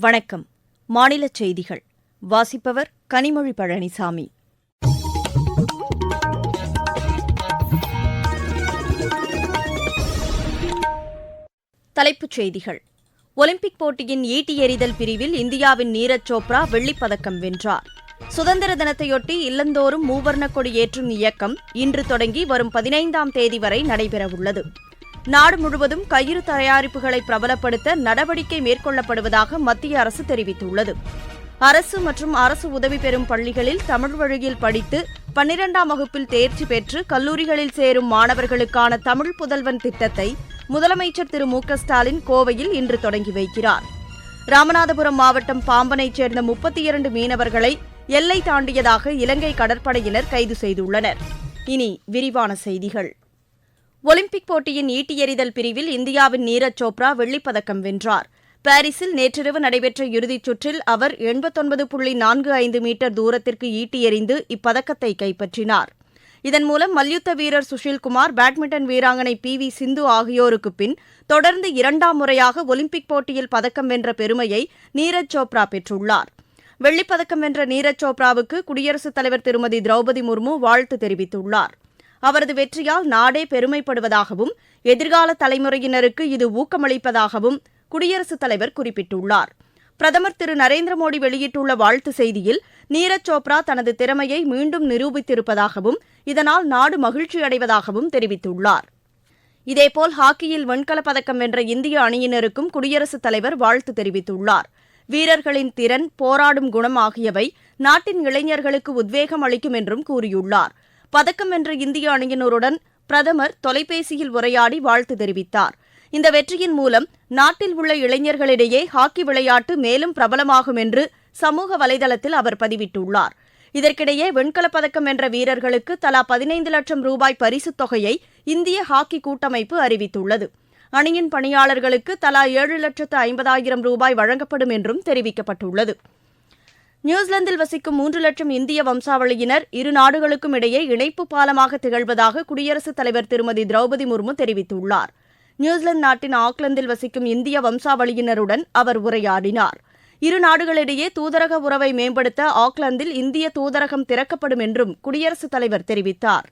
வணக்கம். மாநில செய்திகள். வாசிப்பவர் கனிமொழி பழனிசாமி. தலைப்புச் செய்திகள். ஒலிம்பிக் போட்டியின் ஈட்டி எறிதல் பிரிவில் இந்தியாவின் நீரஜ் சோப்ரா வெள்ளிப் பதக்கம் வென்றார். சுதந்திர தினத்தையொட்டி இல்லந்தோறும் மூவர்ணக் கொடி ஏற்றும் இயக்கம் இன்று தொடங்கி வரும் பதினைந்தாம் தேதி வரை நடைபெறவுள்ளது. நாடு முழுவதும் கயிறு தயாரிப்புகளை பிரபலப்படுத்த நடவடிக்கை மேற்கொள்ளப்படுவதாக மத்திய அரசு தெரிவித்துள்ளது. அரசு மற்றும் அரசு உதவி பெறும் பள்ளிகளில் தமிழ் வழியில் படித்து பன்னிரண்டாம் வகுப்பில் தேர்ச்சி பெற்று கல்லூரிகளில் சேரும் மாணவர்களுக்கான தமிழ் புதல்வன் திட்டத்தை முதலமைச்சர் திரு மு ஸ்டாலின் கோவையில் இன்று தொடங்கி வைக்கிறார். ராமநாதபுரம் மாவட்டம் பாம்பனைச் சேர்ந்த முப்பத்தி இரண்டு மீனவர்களை எல்லை தாண்டியதாக இலங்கை கடற்படையினர் கைது செய்துள்ளனர். இனி விரிவான செய்திகள். ஒலிம்பிக் போட்டியின் ஈட்டி எறிதல் பிரிவில் இந்தியாவின் நீரஜ் சோப்ரா வெள்ளிப்பதக்கம் வென்றார். பாரிஸில் நேற்றிரவு நடைபெற்ற இறுதிச் சுற்றில் அவர் எண்பத்தொன்பது புள்ளி நான்கு ஐந்து மீட்டர் தூரத்திற்கு ஈட்டி எறிந்து இப்பதக்கத்தை கைப்பற்றினார். இதன் மூலம் மல்யுத்த வீரர் சுஷில்குமார் பேட்மிண்டன் வீராங்கனை பி. வி. சிந்து ஆகியோருக்கு பின் தொடர்ந்து இரண்டாம் முறையாக ஒலிம்பிக் போட்டியில் பதக்கம் வென்ற பெருமையை நீரஜ் சோப்ரா பெற்றுள்ளார். வெள்ளிப்பதக்கம் வென்ற நீரஜ் சோப்ராவுக்கு குடியரசுத் தலைவர் திருமதி திரௌபதி முர்மு வாழ்த்து தெரிவித்துள்ளார். அவரது வெற்றியால் நாடே பெருமைப்படுவதாகவும் எதிர்கால தலைமுறையினருக்கு இது ஊக்கமளிப்பதாகவும் குடியரசுத் தலைவர் குறிப்பிட்டுள்ளார். பிரதமர் திரு நரேந்திர மோடி வெளியிட்டுள்ள வாழ்த்து செய்தியில் நீரஜ் சோப்ரா தனது திறமையை மீண்டும் நிரூபித்திருப்பதாகவும் இதனால் நாடு மகிழ்ச்சியடைவதாகவும் தெரிவித்துள்ளார். இதேபோல் ஹாக்கியில் வெண்கலப் பதக்கம் வென்ற இந்திய அணியினருக்கும் குடியரசுத் தலைவர் வாழ்த்து தெரிவித்துள்ளார். வீரர்களின் திறன் போராடும் குணம் ஆகியவை நாட்டின் இளைஞர்களுக்கு உத்வேகம் அளிக்கும் என்றும் கூறியுள்ளார். பதக்கம் வென்ற இந்திய அணியினருடன் பிரதமர் தொலைபேசியில் உரையாடி வாழ்த்து தெரிவித்தார். இந்த வெற்றியின் மூலம் நாட்டில் உள்ள இளைஞர்களிடையே ஹாக்கி விளையாட்டு மேலும் பிரபலமாகும் என்று சமூக வலைதளத்தில் அவர் பதிவிட்டுள்ளார். இதற்கிடையே வெண்கலப் பதக்கம் வென்ற வீரர்களுக்கு தலா பதினைந்து லட்சம் ரூபாய் பரிசுத் தொகையை இந்திய ஹாக்கி கூட்டமைப்பு அறிவித்துள்ளது. அணியின் பணியாளர்களுக்கு தலா ஏழு லட்சத்து ஐம்பதாயிரம் ரூபாய் வழங்கப்படும் என்றும் தெரிவிக்கப்பட்டுள்ளது. நியூசிலாந்தில் வசிக்கும் மூன்று லட்சம் இந்திய வம்சாவளியினர் இரு நாடுகளுக்கும் இடையே இணைப்பு பாலமாக திகழ்வதாக குடியரசுத் தலைவர் திருமதி திரௌபதி முர்மு தெரிவித்துள்ளார். நியூசிலாந்து நாட்டின் ஆக்லாந்தில் வசிக்கும் இந்திய வம்சாவளியினருடன் அவர் உரையாடினார். இரு நாடுகளிடையே தூதரக உறவை மேம்படுத்த ஆக்லாந்தில் இந்திய தூதரகம் திறக்கப்படும் என்றும் குடியரசுத் தலைவர் தெரிவித்தார்.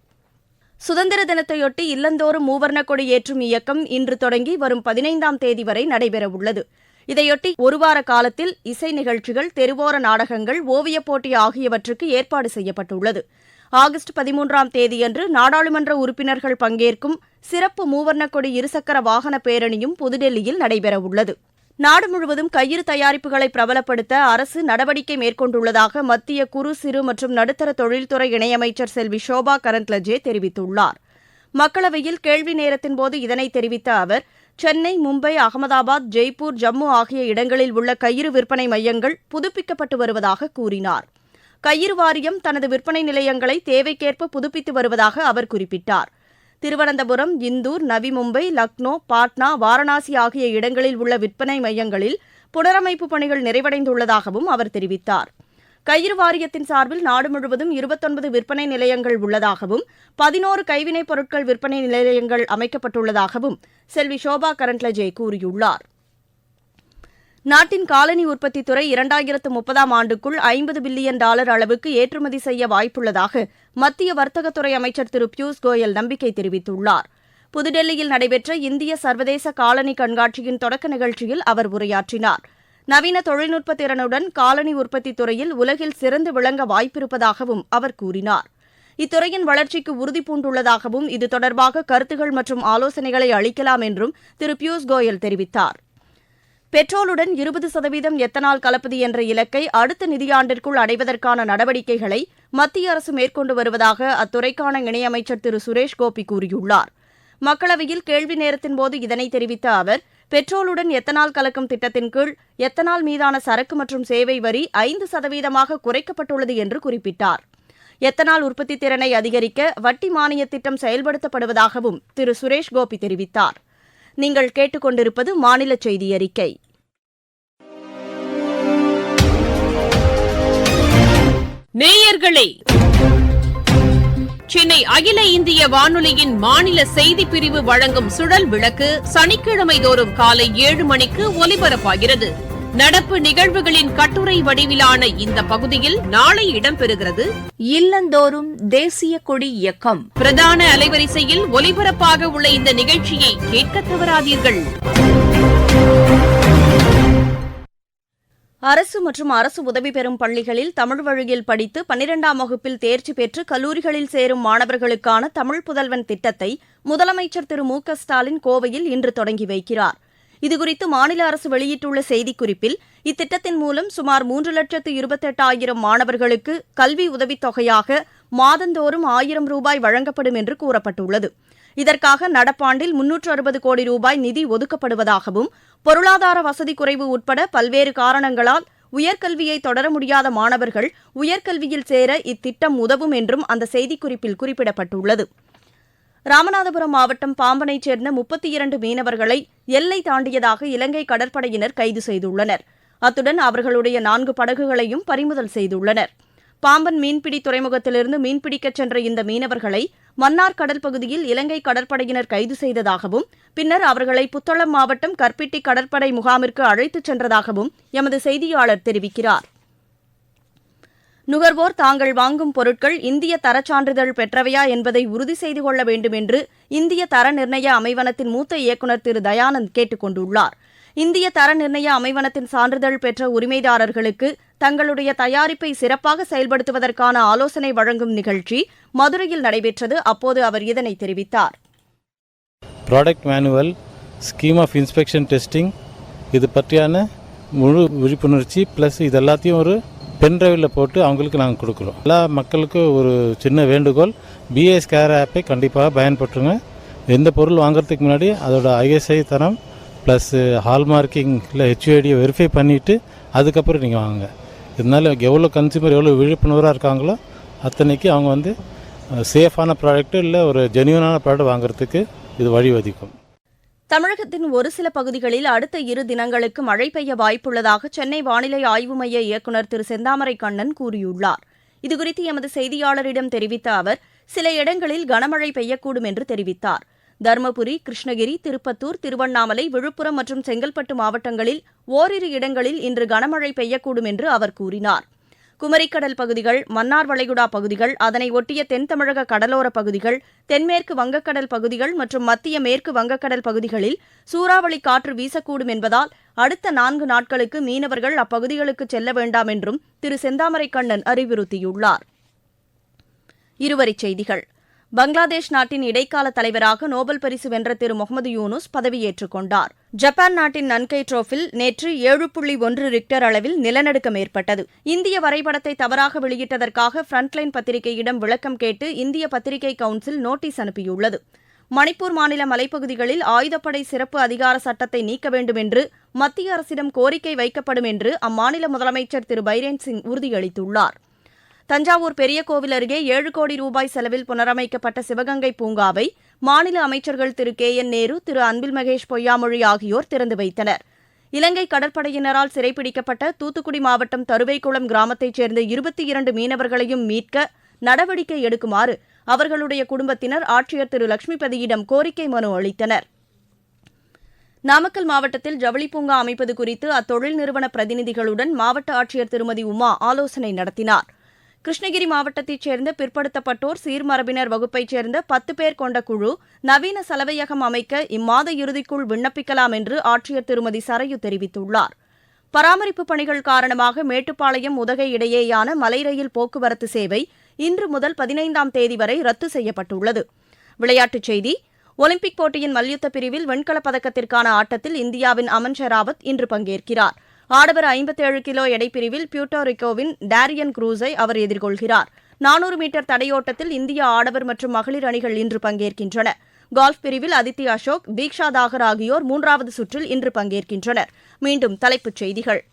சுதந்திர தினத்தையொட்டி இல்லந்தோறும் மூவர்ணக் கொடி ஏற்றும் இயக்கம் இன்று தொடங்கி வரும் பதினைந்தாம் தேதி வரை நடைபெறவுள்ளது. இதையொட்டி ஒருவார காலத்தில் இசை நிகழ்ச்சிகள் தெருவோர நாடகங்கள் ஓவியப் போட்டி ஆகியவற்றுக்கு ஏற்பாடு செய்யப்பட்டுள்ளது. ஆகஸ்ட் பதிமூன்றாம் தேதியன்று நாடாளுமன்ற உறுப்பினர்கள் பங்கேற்கும் சிறப்பு மூவர்ணக்கொடி இருசக்கர வாகன பேரணியும் புதுடெல்லியில் நடைபெறவுள்ளது. நாடு முழுவதும் கயிறு தயாரிப்புகளை பிரபலப்படுத்த அரசு நடவடிக்கை மேற்கொண்டுள்ளதாக மத்திய குறு சிறு மற்றும் நடுத்தர தொழில்துறை இணையமைச்சர் செல்வி ஷோபா கரந்த்லஜே தெரிவித்துள்ளார். மக்களவையில் கேள்வி நேரத்தின்போது இதனை தெரிவித்த அவர் சென்னை மும்பை அகமதாபாத் ஜெய்ப்பூர் ஜம்மு ஆகிய இடங்களில் உள்ள கயிறு விற்பனை மையங்கள் புதுப்பிக்கப்பட்டு வருவதாக கூறினார். கயிறு வாரியம் தனது விற்பனை நிலையங்களை தேவைக்கேற்ப புதுப்பித்து வருவதாக அவர் குறிப்பிட்டார். திருவனந்தபுரம் இந்தூர் நவி மும்பை லக்னோ பாட்னா வாரணாசி ஆகிய இடங்களில் உள்ள விற்பனை மையங்களில் புனரமைப்பு பணிகள் நிறைவடைந்துள்ளதாகவும் அவர் தெரிவித்தார். கயிறு வாரியத்தின் சார்பில் நாடு முழுவதும் இருபத்தொன்பது விற்பனை நிலையங்கள் உள்ளதாகவும் பதினோரு கைவினைப் பொருட்கள் விற்பனை நிலையங்கள் அமைக்கப்பட்டுள்ளதாகவும் செல்வி ஷோபா கரண்ட்லஜே கூறியுள்ளார். நாட்டின் காலனி உற்பத்தி துறை இரண்டாயிரத்து முப்பதாம் ஆண்டுக்குள் ஐம்பது பில்லியன் டாலர் அளவுக்கு ஏற்றுமதி செய்ய வாய்ப்புள்ளதாக மத்திய வர்த்தகத்துறை அமைச்சர் திரு பியூஷ் கோயல் நம்பிக்கை தெரிவித்துள்ளார். புதுடெல்லியில் நடைபெற்ற இந்திய சர்வதேச காலனி கண்காட்சியின் தொடக்க நிகழ்ச்சியில் அவர் உரையாற்றினார். நவீன தொழில்நுட்ப திறனுடன் காலனி உற்பத்தி துறையில் உலகில் சிறந்து விளங்க வாய்ப்பிருப்பதாகவும் அவர் கூறினார். இத்துறையின் வளர்ச்சிக்கு உறுதிபூண்டுள்ளதாகவும் இது தொடர்பாக கருத்துகள் மற்றும் ஆலோசனைகளை அளிக்கலாம் என்றும் திரு பியூஷ் கோயல் தெரிவித்தார். பெட்ரோலுடன் இருபது சதவீதம் எத்தனால் கலப்பது என்ற இலக்கை அடுத்த நிதியாண்டிற்குள் அடைவதற்கான நடவடிக்கைகளை மத்திய அரசு மேற்கொண்டு வருவதாக அத்துறைக்கான இணையமைச்சர் திரு சுரேஷ் கோபி கூறியுள்ளார். மக்களவையில் கேள்வி நேரத்தின்போது இதனை தெரிவித்த அவர் பெட்ரோலுடன் எத்தனால் கலக்கும் திட்டத்தின் கீழ் எத்தனால் மீதான சரக்கு மற்றும் சேவை வரி ஐந்து சதவீதமாக குறைக்கப்பட்டுள்ளது என்று குறிப்பிட்டார். எத்தனால் உற்பத்தி திறனை அதிகரிக்க வட்டி மானிய திட்டம் செயல்படுத்தப்படுவதாகவும் திரு. சுரேஷ் கோபி தெரிவித்தார். நீங்கள் கேட்டுக்கொண்டிருப்பது மாநில செய்தி அறிக்கை. நேயர்களே சென்னை அகில இந்திய வானொலியின் மாநில செய்திப் பிரிவு வழங்கும் சுழல் விளக்கு சனிக்கிழமை தோறும் காலை ஏழு மணிக்கு ஒலிபரப்பாகிறது. நடப்பு நிகழ்வுகளின் கட்டுரை வடிவிலான இந்த பகுதியில் நாளை இடம்பெறுகிறது. இல்லந்தோறும் தேசிய கொடி இயக்கம். பிரதான அலைவரிசையில் ஒலிபரப்பாக உள்ள இந்த நிகழ்ச்சியை கேட்க தவறாதீர்கள். அரசு மற்றும் அரசு உதவி பெறும் பள்ளிகளில் தமிழ் வழியில் படித்து பன்னிரெண்டாம் வகுப்பில் தேர்ச்சி பெற்று கல்லூரிகளில் சேரும் மாணவர்களுக்கான தமிழ் புதல்வன் திட்டத்தை முதலமைச்சர் திரு மு க ஸ்டாலின் கோவையில் இன்று தொடங்கி வைக்கிறார். இதுகுறித்து மாநில அரசு வெளியிட்டுள்ள செய்திக்குறிப்பில் இத்திட்டத்தின் மூலம் சுமார் மூன்று லட்சத்து இருபத்தெட்டாயிரம் மாணவர்களுக்கு கல்வி உதவித்தொகையாக மாதந்தோறும் ஆயிரம் ரூபாய் வழங்கப்படும் என்று கூறப்பட்டுள்ளது. இதற்காக நடப்பாண்டில் முன்னூற்று அறுபது கோடி ரூபாய் நிதி ஒதுக்கப்படுவதாகவும் பொருளாதார வசதி குறைவு உட்பட பல்வேறு காரணங்களால் உயர்கல்வியை தொடர முடியாத மாணவர்கள் உயர்கல்வியில் சேர இத்திட்டம் உதவும் என்றும் அந்த செய்திக்குறிப்பில் குறிப்பிடப்பட்டுள்ளது. ராமநாதபுரம் மாவட்டம் பாம்பனைச் சேர்ந்த முப்பத்தி இரண்டு மீனவர்களை எல்லை தாண்டியதாக இலங்கை கடற்படையினர் கைது செய்துள்ளனர். அத்துடன் அவர்களுடைய நான்கு படகுகளையும் பறிமுதல் செய்துள்ளனர். பாம்பன் மீன்பிடி துறைமுகத்திலிருந்து மீன்பிடிக்கச் சென்ற இந்த மீனவர்களை மன்னார் கடல் பகுதியில் இலங்கை கடற்படையினர் கைது செய்ததாகவும் பின்னர் அவர்களை புத்தளம் மாவட்டம் கற்பிட்டி கடற்படை முகாமிற்கு அழைத்துச் சென்றதாகவும் எமது செய்தியாளர் தெரிவிக்கிறார். நுகர்வோர் தாங்கள் வாங்கும் பொருட்கள் இந்திய தரச் சான்றிதழ் பெற்றவையா என்பதை உறுதி செய்து கொள்ள வேண்டும் என்று இந்திய தர நிர்ணய அமைவனத்தின் மூத்த இயக்குநர் திரு தயானந்த் கேட்டுக் கொண்டுள்ளார். இந்திய தர நிர்ணய அமைவனத்தின் சான்றிதழ் பெற்ற உரிமைதாரர்களுக்கு தங்களுடைய தயாரிப்பை சிறப்பாக செயல்படுத்துவதற்கான ஆலோசனை வழங்கும் நிகழ்ச்சி மதுரையில் நடைபெற்றது. அப்போது அவர் இதனை தெரிவித்தார். Product manual scheme of inspection testing இது பற்றியான முழு விழிப்புணர்ச்சி ப்ளஸ் இது எல்லாத்தையும் ஒரு பென்ட்ரைவில் போட்டு அவங்களுக்கு நாங்கள் கொடுக்குறோம். எல்லா மக்களுக்கும் ஒரு சின்ன வேண்டுகோள் பிஎஸ் கேர் ஆப்பை கண்டிப்பாக பயன்படுத்துங்க. எந்த பொருள் வாங்குறதுக்கு முன்னாடி அதோட ஐஎஸ்ஐ தரம் ப்ளஸ் ஹால்மார்க்கிங் இல்லை ஹெச்யூஐடியை வெரிஃபை பண்ணிவிட்டு அதுக்கப்புறம் நீங்கள் வாங்குங்க. இதனால் எவ்வளோ கன்சியூமர் எவ்வளோ விழிப்புணர்வாக இருக்காங்களோ அத்தனைக்கு அவங்க வந்து சேஃபான ப்ராடக்ட்டு இல்லை ஒரு ஜென்யூனான ப்ராடக்ட் வாங்குறதுக்கு இது வழிவதிக்கும் தமிழகத்தின் ஒரு சில பகுதிகளில் அடுத்த இரு தினங்களுக்கு மழை பெய்ய வாய்ப்புள்ளதாக சென்னை வானிலை ஆய்வு மைய இயக்குநர் திரு செந்தாமரை கண்ணன் கூறியுள்ளார். இதுகுறித்து எமது செய்தியாளரிடம் தெரிவித்த அவர் சில இடங்களில் கனமழை பெய்யக்கூடும் என்று தெரிவித்தார். தருமபுரி கிருஷ்ணகிரி திருப்பத்தூர் திருவண்ணாமலை விழுப்புரம் மற்றும் செங்கல்பட்டு மாவட்டங்களில் ஓரிரு இடங்களில் இன்று கனமழை பெய்யக்கூடும் என்று அவர் கூறினார். குமரிக்கடல் பகுதிகள் மன்னார் வளைகுடா பகுதிகள் அதனை ஒட்டிய தென் தமிழக கடலோரப் பகுதிகள் தென்மேற்கு வங்கக்கடல் பகுதிகள் மற்றும் மத்திய மேற்கு வங்கக்கடல் பகுதிகளில் சூறாவளி காற்று வீசக்கூடும் என்பதால் அடுத்த நான்கு நாட்களுக்கு மீனவர்கள் அப்பகுதிகளுக்கு செல்ல வேண்டாம் என்றும் திரு செந்தாமரை கண்ணன் அறிவுறுத்தியுள்ளார். இருவரிச் செய்திகள். பங்களாதேஷ் நாட்டின் இடைக்கால தலைவராக நோபல் பரிசு வென்ற திரு முகமது யூனுஸ் பதவியேற்றுக் கொண்டார். ஜப்பான் நாட்டின் நன்கை ட்ரோஃபில் நேற்று ஏழு புள்ளி ஒன்று ரிக்டர் அளவில் நிலநடுக்கம் ஏற்பட்டது. இந்திய வரைபடத்தை தவறாக வெளியிட்டதற்காக ஃப்ரண்ட்லைன் பத்திரிகையிடம் விளக்கம் கேட்டு இந்திய பத்திரிகை கவுன்சில் நோட்டீஸ் அனுப்பியுள்ளது. மணிப்பூர் மாநில மலைப்பகுதிகளில் ஆயுதப்படை சிறப்பு அதிகார சட்டத்தை நீக்க வேண்டும் என்று மத்திய அரசிடம் கோரிக்கை வைக்கப்படும் என்று அம்மாநில முதலமைச்சர் திரு பைரேன் சிங் உறுதியளித்துள்ளார். தஞ்சாவூர் பெரிய கோவில் அருகே ஏழு கோடி ரூபாய் செலவில் புனரமைக்கப்பட்ட சிவகங்கை பூங்காவை மாநில அமைச்சர்கள் திரு கே என் நேரு திரு அன்பில் மகேஷ் பொய்யாமொழி ஆகியோர் திறந்து வைத்தனர். இலங்கை கடற்படையினரால் சிறைப்பிடிக்கப்பட்ட தூத்துக்குடி மாவட்டம் தருவைக்குளம் கிராமத்தைச் சேர்ந்த இருபத்தி இரண்டு மீனவர்களையும் மீட்க நடவடிக்கை எடுக்குமாறு அவர்களுடைய குடும்பத்தினர் ஆட்சியர் திரு லட்சுமிபதியிடம் கோரிக்கை மனு அளித்தனர். நாமக்கல் மாவட்டத்தில் ஜவுளி பூங்கா அமைப்பது குறித்து அத்தொழில் நிறுவன பிரதிநிதிகளுடன் மாவட்ட ஆட்சியர் திருமதி உமா ஆலோசனை நடத்தினார். கிருஷ்ணகிரி மாவட்டத்தைச் சேர்ந்த பிற்படுத்தப்பட்டோர் சீர்மரபினர் வகுப்பைச் சேர்ந்த பத்து பேர் கொண்ட குழு நவீன சலவையகம் அமைக்க இம்மாத இறுதிக்குள் விண்ணப்பிக்கலாம் என்று ஆட்சியர் திருமதி சரையு தெரிவித்துள்ளார். பராமரிப்பு பணிகள் காரணமாக மேட்டுப்பாளையம் உதகை இடையேயான மலை ரயில் போக்குவரத்து சேவை இன்று முதல் பதினைந்தாம் தேதி வரை ரத்து செய்யப்பட்டுள்ளது. விளையாட்டுச் செய்தி ஒலிம்பிக் போட்டியின் மல்யுத்த பிரிவில் வெண்கலப் பதக்கத்திற்கான ஆட்டத்தில் இந்தியாவின் அமன் ஷராவத் இன்று பங்கேற்கிறார். ஆடவர் ஐம்பத்தேழு கிலோ எடைப்பிரிவில் பியூட்டோரிக்கோவின் டேரியன் குரூஸை அவர் எதிர்கொள்கிறார். நானூறு மீட்டர் தடையோட்டத்தில் இந்திய ஆடவர் மற்றும் மகளிர் அணிகள் இன்று பங்கேற்கின்றன. கோல்ஃப் பிரிவில் அதித்தி அசோக் தீக்ஷா தாகர் ஆகியோர் மூன்றாவது சுற்றில் இன்று பங்கேற்கின்றனர். மீண்டும் தலைப்புச் செய்திகள்.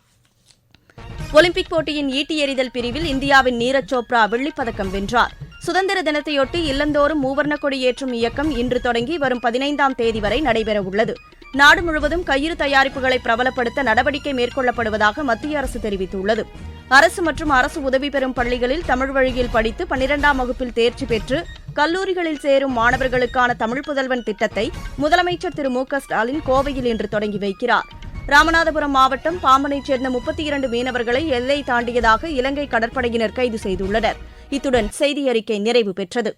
ஒலிம்பிக் போட்டியின் ஈட்டி எறிதல் பிரிவில் இந்தியாவின் நீரஜ் சோப்ரா வெள்ளிப்பதக்கம் வென்றார். சுதந்திர தினத்தையொட்டி இல்லந்தோறும் மூவர்ண கொடி ஏற்றும் இயக்கம் இன்று தொடங்கி வரும் பதினைந்தாம் தேதி வரை நடைபெறவுள்ளது. நாடு முழுவதும் கயிறு தயாரிப்புகளை பிரபலப்படுத்த நடவடிக்கை மேற்கொள்ளப்படுவதாக மத்திய அரசு தெரிவித்துள்ளது. அரசு மற்றும் அரசு உதவி பெறும் பள்ளிகளில் தமிழ் வழியில் படித்து பன்னிரெண்டாம் வகுப்பில் தேர்ச்சி பெற்று கல்லூரிகளில் சேரும் மாணவர்களுக்கான தமிழ் புதல்வன் திட்டத்தை முதலமைச்சர் திரு மு ஸ்டாலின் கோவையில் இன்று தொடங்கி வைக்கிறார். ராமநாதபுரம் மாவட்டம் பாம்பனைச் சேர்ந்த முப்பத்தி இரண்டு மீனவர்களை எல்லை தாண்டியதாக இலங்கை கடற்படையினர் கைது செய்துள்ளனர். இத்துடன் செய்தி அறிக்கை நிறைவு பெற்றது.